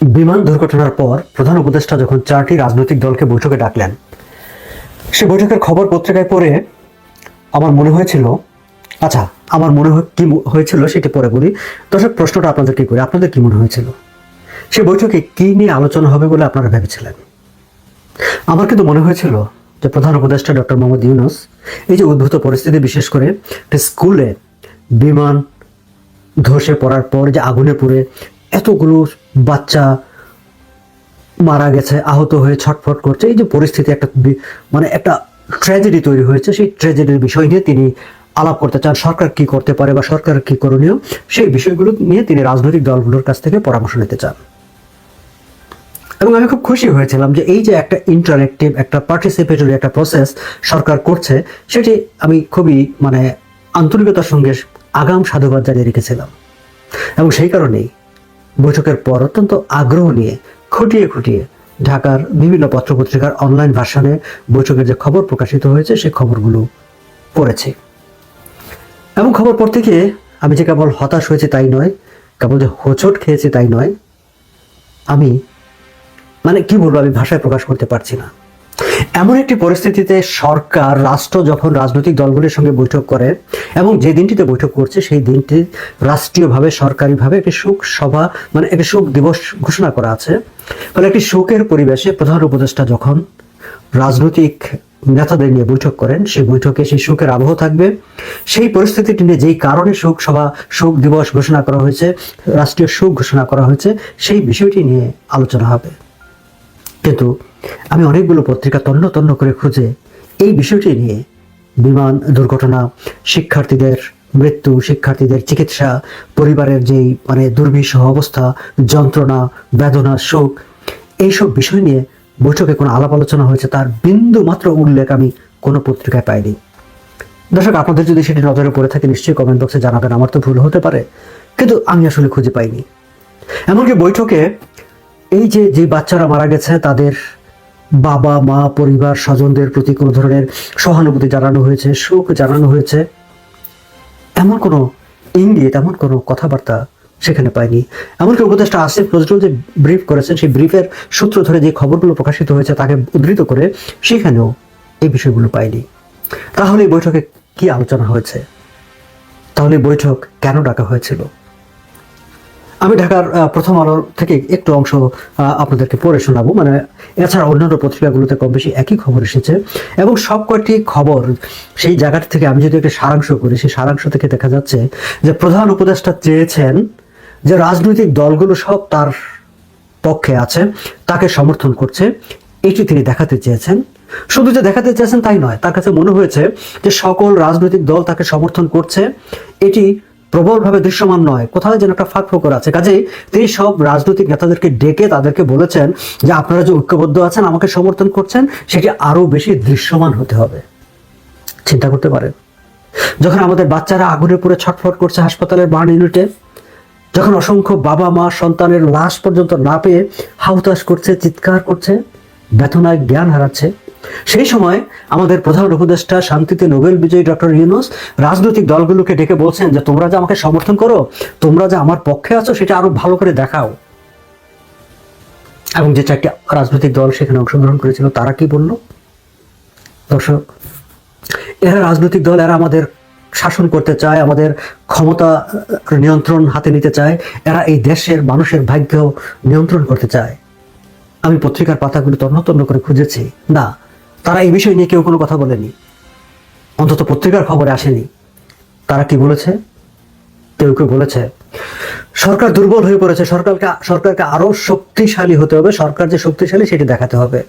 বিমান দুর্ঘটনার পর প্রধান উপদেষ্টা যখন চারটি রাজনৈতিক দলকে বৈঠকে ডাকলেন, সে বৈঠকের খবর পত্রিকায় পড়ে আমার মনে হয়েছিল আচ্ছা আমার মনে কি হয়েছিল সেটি পরে বলি। দর্শক, প্রশ্নটা আপনাদের কি করি? আপনাদের কি মনে হয়েছিল? সে বৈঠকে কি নিয়ে আলোচনা হবে বলে আপনারা ভেবেছিলেন? আমার কিন্তু মনে হয়েছিল যে প্রধান উপদেষ্টা ডক্টর মোহাম্মদ ইউনুস এই যে উদ্ভূত পরিস্থিতি, বিশেষ করে স্কুলে বিমান ধসে পড়ার পর যে আগুনে পুড়ে এতগুলো বাচ্চা মারা গেছে, আহত হয়ে ছটফট করছে। এই যে পরিস্থিতি একটা মানে একটা ট্র্যাজেডি তৈরি হয়েছে, সেই ট্র্যাজেডির বিষয় নিয়ে তিনি আলাপ করতে চান, সরকার কি করতে পারে বা সরকার কি করণীয়, সেই বিষয়গুলো নিয়ে তিনি রাজনৈতিক দলগুলোর কাছ থেকে পরামর্শ নিতে চান। এবং আমি খুব খুশি হয়েছিলাম যে এই যে একটা ইন্টারেক্টিভ একটা পার্টিসিপেটরি একটা প্রসেস সরকার করছে, সেটি আমি খুবই মানে আন্তরিকতার সঙ্গে আগাম সাধুবাদ জানিয়ে রেখেছিলাম। এবং সেই কারণেই বৈঠকের পর অত্যন্ত আগ্রহ নিয়ে খুঁটিয়ে খুঁটিয়ে ঢাকার বিভিন্ন পত্রপত্রিকার অনলাইন ভার্সনে বৈঠকের যে খবর প্রকাশিত হয়েছে, সে খবরগুলো পড়েছে। এমন খবর পড়তে গিয়ে আমি যে কেবল হতাশ হয়েছে তাই নয়, কেবল যে হোঁচট খেয়েছি তাই নয়, আমি মানে কি বলব, আমি ভাষায় প্রকাশ করতে পারছি না। এমন একটি পরিস্থিতিতে সরকার, রাষ্ট্র যখন রাজনৈতিক দলগুলির সঙ্গে বৈঠক করে এবং যে দিনটিতে বৈঠক করছে, সেই দিনটি রাষ্ট্রীয়ভাবে, সরকারিভাবে একটি শোক সভা মানে একটি শোক দিবস ঘোষণা করা আছে। ফলে একটি শোকের পরিবেশে প্রধান উপদেষ্টা যখন রাজনৈতিক নেতাদের নিয়ে বৈঠক করেন, সেই বৈঠকে সেই শোকের আবহ থাকবে। সেই পরিস্থিতিটি নিয়ে যেই কারণে শোক সভা, শোক দিবস ঘোষণা করা হয়েছে, রাষ্ট্রীয় শোক ঘোষণা করা হয়েছে, সেই বিষয়টি নিয়ে আলোচনা হবে। কিন্তু আমি অনেকগুলো পত্রিকা তন্ন তন্ন করে খুঁজে এই বিষয়টি নিয়ে বিমান দুর্ঘটনা, শিক্ষার্থীদের মৃত্যু, শিক্ষার্থীদের চিকিৎসা, পরিবারের যেই মানে দুর্বিষহ অবস্থা, যন্ত্রণা, বেদনা, শোক, এইসব বিষয় নিয়ে বৈঠকে কোনো আলাপ আলোচনা হয়েছে, তার বিন্দু মাত্র উল্লেখ আমি কোনো পত্রিকায় পাইনি। দর্শক, আপনাদের যদি সেটি নজরে পড়ে থাকে, নিশ্চয়ই কমেন্ট বক্সে জানাবেন, আমার তো ভুল হতে পারে, কিন্তু আমি আসলে খুঁজে পাইনি। এমনকি বৈঠকে এই যে যে বাচ্চারা মারা গেছে, তাদের বাবা, মা, পরিবার, স্বজনদের প্রতি কোনো ধরনের সহানুভূতি জানানো হয়েছে শোক জানানো হয়েছে? এমন কোনো ইঙ্গিত, এমন কোনো কথাবার্তা সেখানে পাইনি। এমনকি উপদেষ্টা আসিফ নজরুল যে ব্রিফ করেছেন, সেই ব্রিফের সূত্র ধরে যে খবরগুলো প্রকাশিত হয়েছে তাকে উদ্ধৃত করে সেখানেও এই বিষয়গুলো পাইনি। তাহলে এই বৈঠকে কি আলোচনা হয়েছে? তাহলে বৈঠক কেন ডাকা হয়েছিল? আমি ঢাকার প্রথম আলো থেকে একটু অংশ আপনাদেরকে পড়ে শোনাবো। মানে এছাড়া অন্যান্য পত্রিকাগুলোতে কম বেশি একই খবর এসেছে। এবং সব কয়টি খবর সেই জায়গাটা থেকে আমি যদি একটা সারাংশ করি, সেই সারাংশ থেকে দেখা যাচ্ছে যে প্রধান উপদেষ্টা চেয়েছেন যে রাজনৈতিক দলগুলো সব তার পক্ষে আছে, তাকে সমর্থন করছে। এটি তিনি দেখাতে চেয়েছেন। শুধু যে দেখাতে চেয়েছেন তাই নয়, তার কাছে মনে হয়েছে যে সকল রাজনৈতিক দল তাকে সমর্থন করছে। এটি প্রবলভাবে দৃশ্যমান নয়। কোথাও যেন একটা ফাঁক ফোকর আছে। কাজেই তিনি সব রাজনৈতিক নেতাদেরকে ডেকে তাদেরকে বলেছেন যে, আপনারা যে ঐক্যবদ্ধ আছেন, আমাকে সমর্থন করছেন, সেটি আরও বেশি দৃশ্যমান হতে হবে। চিন্তা করতে পারেন। যখন আমাদের বাচ্চারা আগুনে পুড়ে ছটফট করছে হাসপাতালের বার্ন ইউনিটে, যখন অসংখ্য বাবা, মা, সন্তানের লাশ পর্যন্ত না পেয়ে হাউতাস করছে, চিৎকার করছে ব্যথনায় জ্ঞান হারাচ্ছে সেই সময় আমাদের প্রধান উপদেষ্টা শান্তিতে নোবেল বিজয়ী ডক্টর ইউনুস রাজনৈতিক দলগুলোকে ডেকে বলছেন যে, তোমরা যে আমাকে সমর্থন করো, তোমরা যে আমার পক্ষে আছো, সেটা আরও ভালো করে দেখাও। এবং যে চারটি রাজনৈতিক দল সেখানে অংশগ্রহণ করেছিল, তারা কি বলল? দর্শক, এরা রাজনৈতিক দল, এরা আমাদের শাসন করতে চায়, আমাদের ক্ষমতা নিয়ন্ত্রণ হাতে নিতে চায়, এরা এই দেশের মানুষের ভাগ্য নিয়ন্ত্রণ করতে চায়। আমি পত্রিকার পাতাগুলো তন্ন তন্ন করে খুঁজেছি। না তারা এই বিষয় নিয়ে কেউ কোনো কথা বলেনি। অন্তত পত্রিকার খবরে আসেনি। তারা কি বলেছে? কেউ কেউ বলেছে, সরকার দুর্বল হয়ে পড়েছে। সরকারকে সরকারকে আরও শক্তিশালী হতে হবে। সরকার যে শক্তিশালী, সেটি দেখাতে হবে।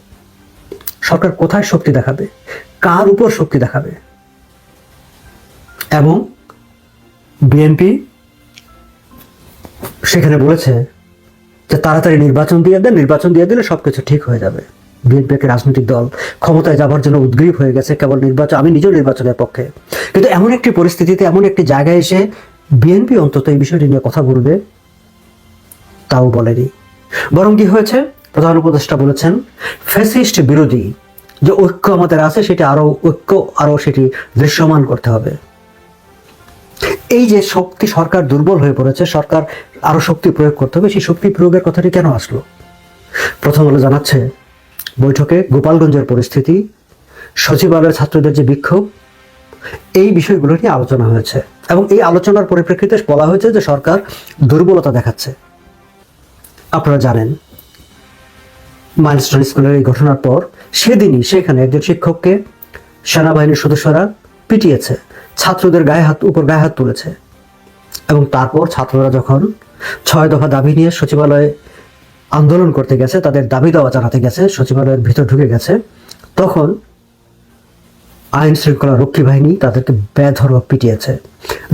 সরকার কোথায় শক্তি দেখাবে? কার উপর শক্তি দেখাবে? এবং বিএনপি সেখানে বলেছে যে, তাড়াতাড়ি নির্বাচন দিয়ে দেন। নির্বাচন দিয়ে দিলে সবকিছু ঠিক হয়ে যাবে। বিএনপি একটি রাজনৈতিক দল। ক্ষমতায় যাবার জন্য উদ্গ্রীব হয়ে গেছে কেবল নির্বাচন, আমি নিজেও নির্বাচনের পক্ষে। কিন্তু এমন একটি পরিস্থিতিতে, এমন একটি জায়গায় এসে বিএনপি অন্তত এই বিষয়টি নিয়ে কথা বলবে, তাও বলেনি। বরং কি হয়েছে? প্রধান উপদেষ্টা বলেছেন, ফ্যাসিস্ট বিরোধী যে ঐক্য আমাদের আছে, সেটা আরও ঐক্য আরও সেটি দৃশ্যমান করতে হবে। এই যে শক্তি সরকার দুর্বল হয়ে পড়েছে, সরকার আরও শক্তি প্রয়োগ করতে হবে, সেই শক্তি প্রয়োগের কথাটি কেন আসলো? প্রথম হলো জানাচ্ছে বৈঠকে গোপালগঞ্জের পরিস্থিতি, সচিবালয়ের ছাত্রদের যে বিক্ষোভ, এই বিষয়গুলো নিয়ে আলোচনা হয়েছে। এবং এই আলোচনার পরিপ্রেক্ষিতে বলা হয়েছে যে সরকার দুর্বলতা দেখাচ্ছে। আপনারা জানেন, মাইলস্টোন স্কুলের এই ঘটনার পর সেদিনই সেখানে একজন শিক্ষককে সেনাবাহিনীর সদস্যরা পিটিয়েছে, ছাত্রদের গায়ে হাত উপর গায়ে হাত তুলেছে। এবং তারপর ছাত্ররা যখন ছয় দফা দাবি নিয়ে সচিবালয়ে আন্দোলন করতে গেছে, তাদের দাবি দাওয়া জানাতে গেছে, সচিবালয়ের ভিতর ঢুকে গেছে। তখন আইন শৃঙ্খলা রক্ষী বাহিনী তাদেরকে বেধরক পিটিয়েছে।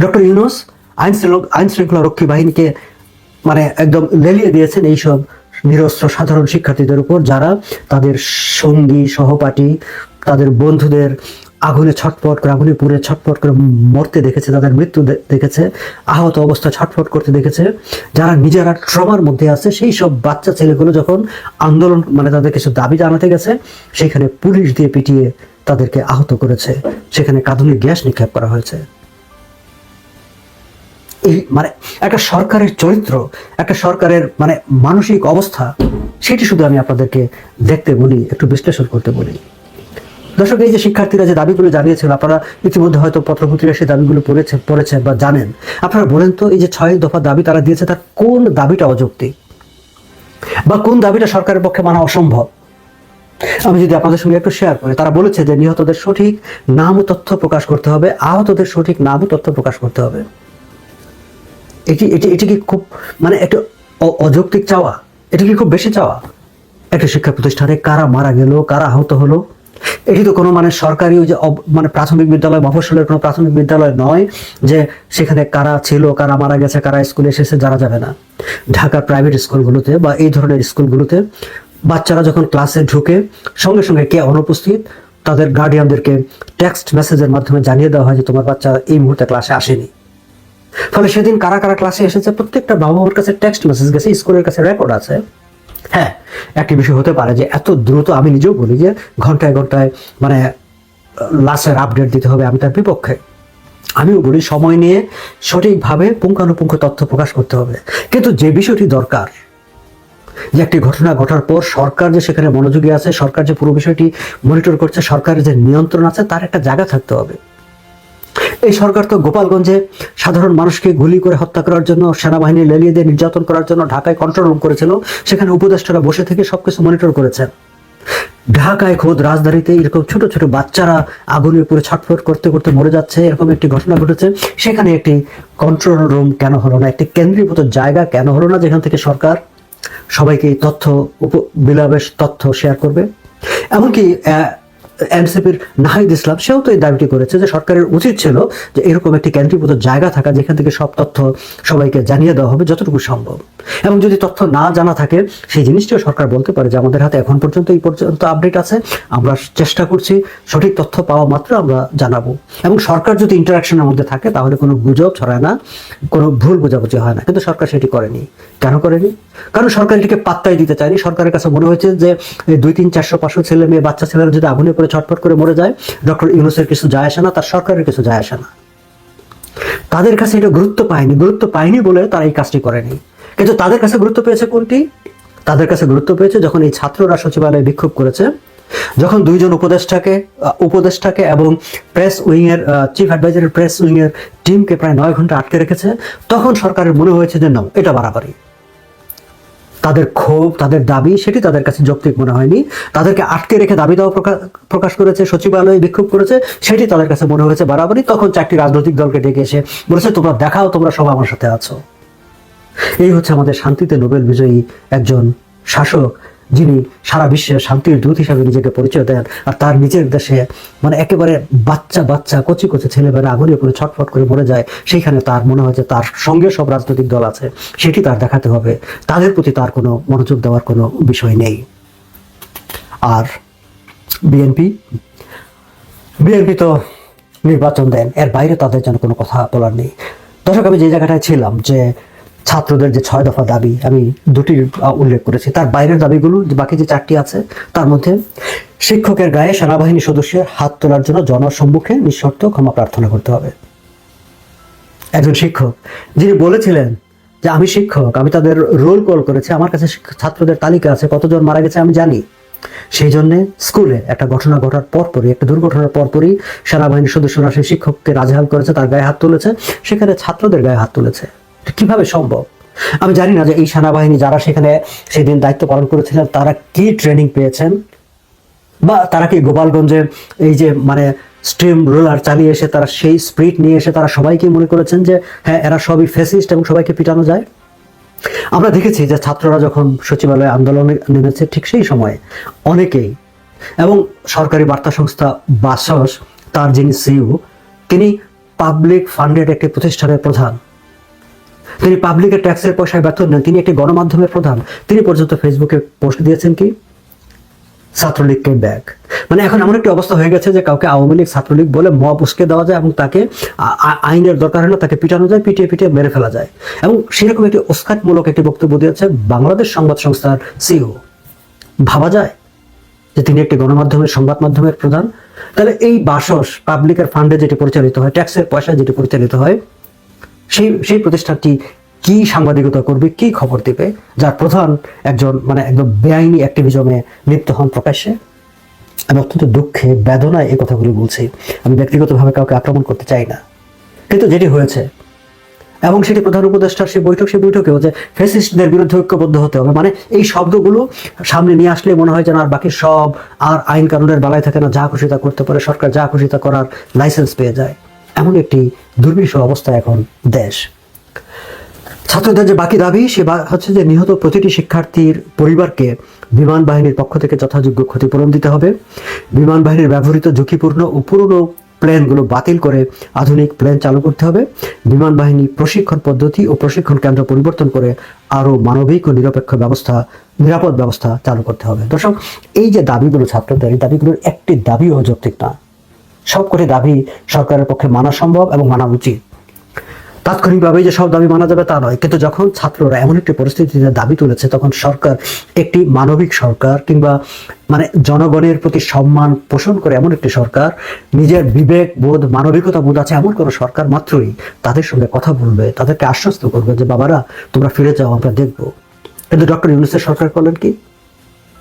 ডক্টর ইউনুস আইন আইন শৃঙ্খলা রক্ষী বাহিনীকে মানে একদম লেলিয়ে দিয়েছেন এইসব নিরস্ত্র সাধারণ শিক্ষার্থীদের উপর, যারা তাদের সঙ্গী, সহপাঠী, তাদের বন্ধুদের আগুনে ছটফট করে, আগুনে পুড়ে ছটফট করে মরতে দেখেছে, তাদের মৃত্যু দেখেছে, আহত অবস্থা ছটফট করতে দেখেছে। যারা নিজেরা ট্রমার মধ্যে আছে, সেই সব বাচ্চা ছেলেগুলো যখন আন্দোলন মানে তাদের কিছু দাবি জানাতে গেছে, সেখানে পুলিশ দিয়ে পিটিয়ে তাদেরকে আহত করেছে। সেখানে কাঁদুনি গ্যাস নিক্ষেপ করা হয়েছে। এই মানে একটা সরকারের চরিত্র, একটা সরকারের মানে মানসিক অবস্থা, সেটি শুধু আমি আপনাদেরকে দেখতে বলি, একটু বিশ্লেষণ করতে বলি। দর্শক, এই যে শিক্ষার্থীরা যে দাবিগুলো জানিয়েছেন, আপনারা ইতিমধ্যে হয়তো পত্রপত্রিকায় সেই দাবিগুলো পড়েছে, পড়েছেন বা জানেন। আপনারা বলেন তো, এই যে ছয় দফা দাবি তারা দিয়েছে, তার কোন দাবিটা অযৌক্তিক? বা কোন দাবিটা সরকারের পক্ষে মানা অসম্ভব? আমি যদি আপনাদের সঙ্গে একটু শেয়ার করি, তারা বলেছে যে নিহতদের সঠিক নাম ও তথ্য প্রকাশ করতে হবে, আহতদের সঠিক নাম ও তথ্য প্রকাশ করতে হবে। এটি এটি এটি কি খুব মানে একটা অযৌক্তিক চাওয়া? এটি কি খুব বেশি চাওয়া? একটা শিক্ষা প্রতিষ্ঠানে কারা মারা গেল, কারা আহত হলো? এটি তো কোনো মানে সরকারি যে মানে প্রাথমিক বিদ্যালয়, মফস্বলের কোনো প্রাথমিক বিদ্যালয় নয় যে সেখানে কারা ছিল, কারা মারা গেছে, কারা স্কুলে এসেছে জানা যাবে না। ঢাকার প্রাইভেট স্কুলগুলোতে বা এই ধরনের স্কুলগুলোতে বাচ্চারা যখন ক্লাসে ঢুকে, সঙ্গে সঙ্গে কে অনুপস্থিত? তাদের গার্ডিয়ানদেরকে টেক্সট মেসেজের মাধ্যমে জানিয়ে দেওয়া হয় যে তোমার বাচ্চা এই মুহূর্তে ক্লাসে আসেনি। ফলে সেদিন কারা কারা ক্লাসে এসেছে, প্রত্যেকটা বাবা মার কাছে টেক্সট মেসেজ গেছে, স্কুলের কাছে রেকর্ড আছে। হ্যাঁ একটি বিষয় হতে পারে যে এত দ্রুত আমি নিজেও বলি যে ঘন্টায় ঘন্টায় মানে লাস্টের আপডেট দিতে হবে আমি তার বিপক্ষে। আমিও বলি সময় নিয়ে সঠিকভাবে পুঙ্খানুপুঙ্খ তথ্য প্রকাশ করতে হবে। কিন্তু যে বিষয়টি দরকার, যে একটি ঘটনা ঘটার পর সরকার যে সেখানে মনোযোগী আছে, সরকার যে পুরো বিষয়টি মনিটর করছে সরকারের যে নিয়ন্ত্রণ আছে, তার একটা জায়গা থাকতে হবে। এই সরকার তো গোপালগঞ্জে সাধারণ মানুষকে গুলি করে হত্যা করার জন্য, সেনাবাহিনী লেলিয়ে দিয়ে নির্যাতন করার জন্য ঢাকায় কন্ট্রোল রুম করেছিল। সেখানে উপদেষ্টারা বসে থেকে সবকিছু মনিটর করেছে ঢাকায় খোদ রাজধানীতে এরকম ছোট ছোট বাচ্চারা আগুনের উপরে ছটফট করতে করতে মরে যাচ্ছে, এরকম একটি ঘটনা ঘটেছে। সেখানে একটি কন্ট্রোল রুম কেন হলো না, একটি কেন্দ্রীভূত জায়গা কেন হলো না যেখান থেকে সরকার সবাইকে তথ্য উপ- বিলাবেশ তথ্য শেয়ার করবে? এমনকি এনসিপির নাহিদ ইসলাম, সেও তো এই দাবিটি করেছে যে সরকারের উচিত ছিল যে এরকম একটি কেন্দ্রীভূত জায়গা থাকা যেখান থেকে সব তথ্য সবাইকে জানিয়ে দেওয়া হবে যতটুকু সম্ভব। এবং যদি তথ্য না জানা থাকে, সেই জিনিসটিও সরকার বলতে পারে যে আমাদের হাতে এখন পর্যন্ত এই পর্যন্ত আপডেট আছে, আমরা চেষ্টা করছি, সঠিক তথ্য পাওয়া মাত্র আমরা জানাব। এবং সরকার যদি ইন্টারাকশনের মধ্যে থাকে, তাহলে কোনো গুজব ছড়ায় না, কোনো ভুল বোঝাবুঝি হয় না। কিন্তু সরকার সেটি করেনি। কেন করেনি? কারণ সরকার এটিকে পাত্তাই দিতে চায়নি। সরকারের কাছে মনে হয়েছে যে দুই তিন চারশো পাঁচশো ছেলে মেয়ে, বাচ্চা ছেলেরা যদি আগুনে পড়ে ছটফট করে মরে যায়। ডক্টর ইউনুসের কিছু যায় আসে না, তার সরকারের কিছু যায় আসে না। তাদের কাছে এটা গুরুত্ব পায়নি। গুরুত্ব পায়নি বলে তারা এই কাজটি করেনি। কিন্তু তাদের কাছে গুরুত্ব পেয়েছে কোনটি? তাদের কাছে গুরুত্ব পেয়েছে যখন এই ছাত্ররা সচিবালয়ে বিক্ষোভ করেছে, যখন দুইজন উপদেষ্টাকে উপদেষ্টাকে এবং প্রেস উইং এর চিফ অ্যাডভাইজারের প্রেস উইং এর টিমকে প্রায় নয় ঘণ্টা আটকে রেখেছে, তখন সরকারের মনে হয়েছে যে, নাও, এটা বাড়াবাড়ি। তাদের ক্ষোভ, তাদের দাবি, সেটি তাদের কাছে যৌক্তিক মনে হয়নি। তাদেরকে আটকে রেখে দাবি দেওয়া প্রকা- প্রকাশ করেছে, সচিবালয়ে বিক্ষোভ করেছে, সেটি তাদের কাছে মনে হয়েছে বাড়াবাড়ি। তখন চারটি রাজনৈতিক দলকে ডেকে এসে বলেছে, তোমরা দেখাও, তোমরা সব আমার সাথে আছো। এই হচ্ছে আমাদের শান্তিতে নোবেল বিজয়ী একজন শাসক যিনি সারা বিশ্বের শান্তির দূত হিসাবে নিজেকে পরিচয় দেন আর তার নিজের দেশে মানে একেবারে বাচ্চা বাচ্চা, কচি কচি ছেলেমেয়েরা আগুনে করে ছটফট করে মরে যায়, সেইখানে তার মনে হয় যে তার সঙ্গে সব রাজনৈতিক দল আছে, সেটি তার দেখাতে হবে। তাদের প্রতি তার কোনো মনোযোগ দেওয়ার কোনো বিষয় নেই। আর বিএনপি বিএনপি তো নির্বাচন দেন, এর বাইরে তাদের যেন কোনো কথা বলার নেই। দর্শক, আমি যে জায়গাটায় ছিলাম যে ছাত্রদের যে ছয় দফা দাবি, আমি দুটি উল্লেখ করেছি। তার বাইরের দাবিগুলো বাকি যে চারটি আছে, তার মধ্যে শিক্ষকের গায়ে সেনাবাহিনী সদস্যের হাত তোলার জন্য জনসম্মুখে নিঃশর্ত ক্ষমা প্রার্থনা করতে হবে। একজন শিক্ষক, যিনি বলেছিলেন যে, আমি শিক্ষক, আমি তাদের রোল কল করেছি, আমার কাছে ছাত্রদের তালিকা আছে, কতজন মারা গেছে আমি জানি। সেই জন্য স্কুলে একটা ঘটনা ঘটার পরপরই, একটা দুর্ঘটনার পরপরই সেনাবাহিনীর সদস্যরা সেই শিক্ষককে রাজহাল করেছে, তার গায়ে হাত তুলেছে, সেখানে ছাত্রদের গায়ে হাত তুলেছে। কীভাবে সম্ভব? আমি জানি না যে এই সেনাবাহিনী যারা সেখানে সেদিন দায়িত্ব পালন করেছিলেন, তারা কি ট্রেনিং পেয়েছেন? বা তারা কি গোপালগঞ্জে এই যে মানে স্ট্রিম রোলার চালিয়ে এসে তারা সেই স্পিড নিয়ে এসে তারা সবাইকে মনে করেছেন যে হ্যাঁ এরা সবই ফেসিস্ট এবং সবাইকে পিটানো যায়? আমরা দেখেছি যে ছাত্ররা যখন সচিবালয়ে আন্দোলনে নেমেছে ঠিক সেই সময়ে অনেকেই এবং সরকারি বার্তা সংস্থা বাসস, তার যিনি সিইও তিনি পাবলিক ফান্ডেড একটি প্রতিষ্ঠানের প্রধান। তিনি পাবলিকের ট্যাক্সের পয়সায় বেতন নেন। তিনি একটি গণমাধ্যমের প্রধান। তিনি পর্যন্ত ফেসবুকে পোস্ট দিয়েছেন কি? Chhatra League came back. মানে এখন এমন একটি অবস্থা হয়ে গেছে যে কাউকে আওয়ামী লীগ, ছাত্রলীগ বলে মব উস্কে দেওয়া যায় এবং তাকে আইনের দরকার হলে তাকে পিটানো যায়, পিটিয়ে পিটিয়ে মেরে ফেলা যায়। এবং সেরকম একটি ওস্কাটমূলক একটি বক্তব্য দিয়েছে বাংলাদেশ সংবাদ সংস্থার সিও ভাবা যায় যে তিনি একটি গণমাধ্যমের সংবাদ মাধ্যমের প্রধান। তাহলে এই বাসস, পাবলিকের ফান্ডে যেটি পরিচালিত হয়, ট্যাক্সের পয়সা যেটি পরিচালিত হয় সেই সেই প্রতিষ্ঠানটি কি সাংবাদিকতা করবে, কি খবর দিবে, যার প্রধান একজন মানে একদম বেআইনি অ্যাক্টিভিজমে লিপ্ত হন প্রকাশ্যে। আমি অত্যন্ত দুঃখে, বেদনায় এই কথাগুলি বলছি। আমি ব্যক্তিগতভাবে কাউকে আক্রমণ করতে চাই না। কিন্তু যেটি হয়েছে, এবং সেটি প্রধান উপদেষ্টার সেই বৈঠক, সেই বৈঠকেও যে ফেসিস্টদের বিরুদ্ধে ঐক্যবদ্ধ হতে হবে মানে এই শব্দগুলো সামনে নিয়ে আসলে মনে হয় যেন আর বাকি সব আর আইন কানুনের বেলায় থাকে না, যা খুশি তা করতে পারে, সরকার যা খুশি তা করার লাইসেন্স পেয়ে যায়। একটি দুর্বিষ অবস্থা এখন দেশ। ছাত্রদের যে বাকি দাবি, সে হচ্ছে যে নিহত প্রতিটি শিক্ষার্থীর পরিবারকে বিমান বাহিনীর পক্ষ থেকে যথাযোগ্য ক্ষতিপূরণ দিতে হবে। বিমান বাহিনীর ব্যবহৃত ঝুঁকিপূর্ণ ও পুরনো প্লেনগুলো বাতিল করে আধুনিক প্লেন চালু করতে হবে। বিমান বাহিনী প্রশিক্ষণ পদ্ধতি ও প্রশিক্ষণ কেন্দ্র পরিবর্তন করে আরও মানবিক ও নিরপেক্ষ ব্যবস্থা, নিরাপদ ব্যবস্থা চালু করতে হবে। দর্শক, এই যে দাবিগুলো ছাত্রদের, এই দাবিগুলোর একটি দাবিও যৌক্তিক না। সবকটি দাবি সরকারের পক্ষে মানা সম্ভব এবং মানা উচিত। তাৎক্ষণিকভাবে যে সব দাবি মানা যাবে তা নয়, কিন্তু যখন ছাত্ররা এমন একটি পরিস্থিতিতে দাবি তুলেছে, তখন সরকার একটি মানবিক সরকার কিংবা মানে জনগণের প্রতি সম্মান পোষণ করে এমন একটি সরকার, নিজের বিবেক, বোধ, মানবিকতা, বোধ আছে এমন কোনো সরকার মাত্রই তাদের সঙ্গে কথা বলবে, তাদেরকে আশ্বস্ত করবে যে, বাবারা, তোমরা ফিরে যাও, আমরা দেখব। কিন্তু ডক্টর ইউনুসের সরকার করলেন কি?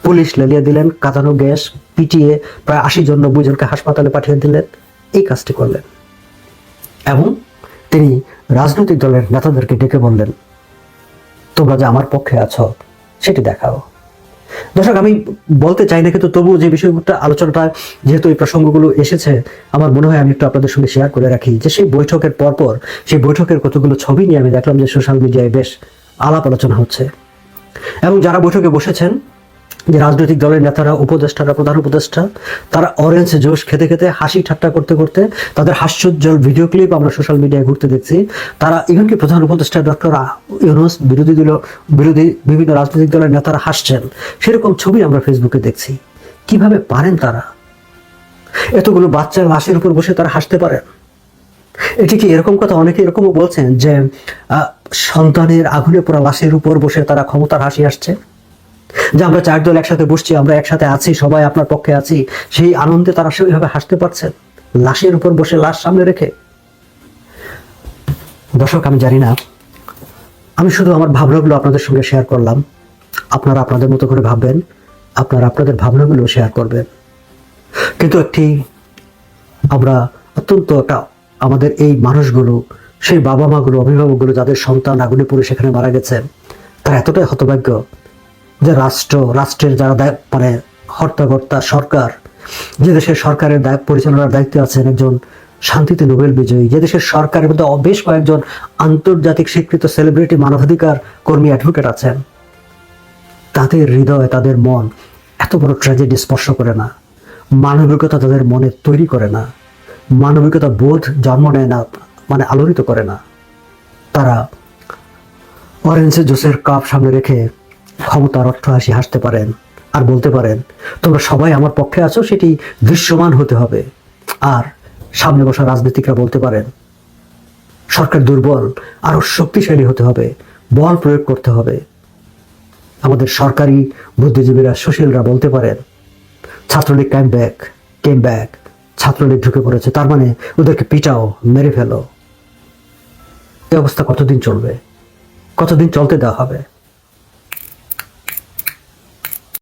পুলিশ লেলিয়ে দিলেন, কাঁদানো গ্যাস পিটিয়ে প্রায় আশি জন, নব্বই জনকে হাসপাতালে পাঠিয়ে দিলেন, এই কাজটি করলেন। এবং তিনি রাজনৈতিক দলের নেতাদেরকে ডেকে বললেন, তোমরা যে আমার পক্ষে আছো, সেটি দেখাও। দর্শক, আমি বলতে চাই না, কিন্তু তবুও যে বিষয়টা, আলোচনাটা যেহেতু এই প্রসঙ্গগুলো এসেছে, আমার মনে হয় আমি একটু আপনাদের সঙ্গে শেয়ার করে রাখি যে সেই বৈঠকের পরপর, সেই বৈঠকের কতগুলো ছবি নিয়ে আমি দেখলাম যে সোশ্যাল মিডিয়ায় বেশ আলাপ আলোচনা হচ্ছে। এবং যারা বৈঠকে বসেছেন যে রাজনৈতিক দলের নেতারা, উপদেষ্টারা, প্রধান উপদেষ্টা, তারা অরেঞ্জ জোশ খেতে খেতে, হাসি ঠাট্টা করতে করতে তাদের হাস্যোজ্জ্বল ভিডিও ক্লিপ আমরা সোশ্যাল মিডিয়ায় ঘুরতে দেখছি। তারা ইভেন কি প্রধান উপদেষ্টা ডক্টর ইউনুস বিরোধী দল, বিরোধী বিভিন্ন রাজনৈতিক দলের নেতারা হাসছেন। সেরকম ছবি আমরা ফেসবুকে দেখছি। কীভাবে পারেন তারা? এতগুলো বাচ্চার লাশের উপর বসে তারা হাসতে পারেন? এটি কি এরকম কথা? অনেকে এরকমও বলছেন যে সন্তানের আগুনে পোড়া লাশের উপর বসে তারা ক্ষমতার হাসি আসছে যে আমরা চার দল একসাথে বসছি, আমরা একসাথে আছি, সবাই আপনার পক্ষে আছি, সেই আনন্দে তারা সেইভাবে হাসতে পারছেন লাশের উপর বসে লাশ সামনে রেখে? দর্শক, আমি জানি না। আমি শুধু আমার ভাবনাগুলো আপনাদের সঙ্গে শেয়ার করলাম। আপনারা আপনাদের মতো করে ভাববেন, আপনারা আপনাদের ভাবনাগুলো শেয়ার করবেন। কিন্তু একটি আমরা অত্যন্ত একটা আমাদের এই মানুষগুলো, সেই বাবা মাগুলো অভিভাবকগুলো, যাদের সন্তান আগুনে পুড়ে সেখানে মারা গেছেন তারা এতটাই হতভাগ্য যে রাষ্ট্র, রাষ্ট্রের যারা মানে হর্তাকর্তা সরকার, যে দেশের সরকারের পরিচালনার দায়িত্বে আছেন একজন শান্তিতে নোবেল বিজয়ী, যে দেশের সরকারের মধ্যে বেশ কয়েকজন আন্তর্জাতিক স্বীকৃত সেলিব্রিটি মানবাধিকার কর্মী অ্যাডভোকেট আছেন, তাদের হৃদয়, তাদের মন এত বড় ট্র্যাজেডি স্পর্শ করে না। মানবিকতা তাদের মনে তৈরি করে না। মানবিকতা বোধ জন্ম নেয় না মানে আলোড়িত করে না। তারা অরেঞ্জ জুসের কাপ সামনে রেখে ক্ষমতার অট্টহাসি হাসতে পারেন আর বলতে পারেন, তোমরা সবাই আমার পক্ষে আছো, সেটি দৃশ্যমান হতে হবে। আর সামনে বসা রাজনীতিকরা বলতে পারেন, সরকার দুর্বল আরও শক্তিশালী হতে হবে, বল প্রয়োগ করতে হবে। আমাদের সরকারি বুদ্ধিজীবীরা, সুশীলরা বলতে পারেন, Chhatra League came back came back Chhatra League ঢুকে পড়েছে, তার মানে ওদেরকে পিটাও, মেরে ফেলো। এই অবস্থা কতদিন চলবে? কতদিন চলতে দেওয়া হবে?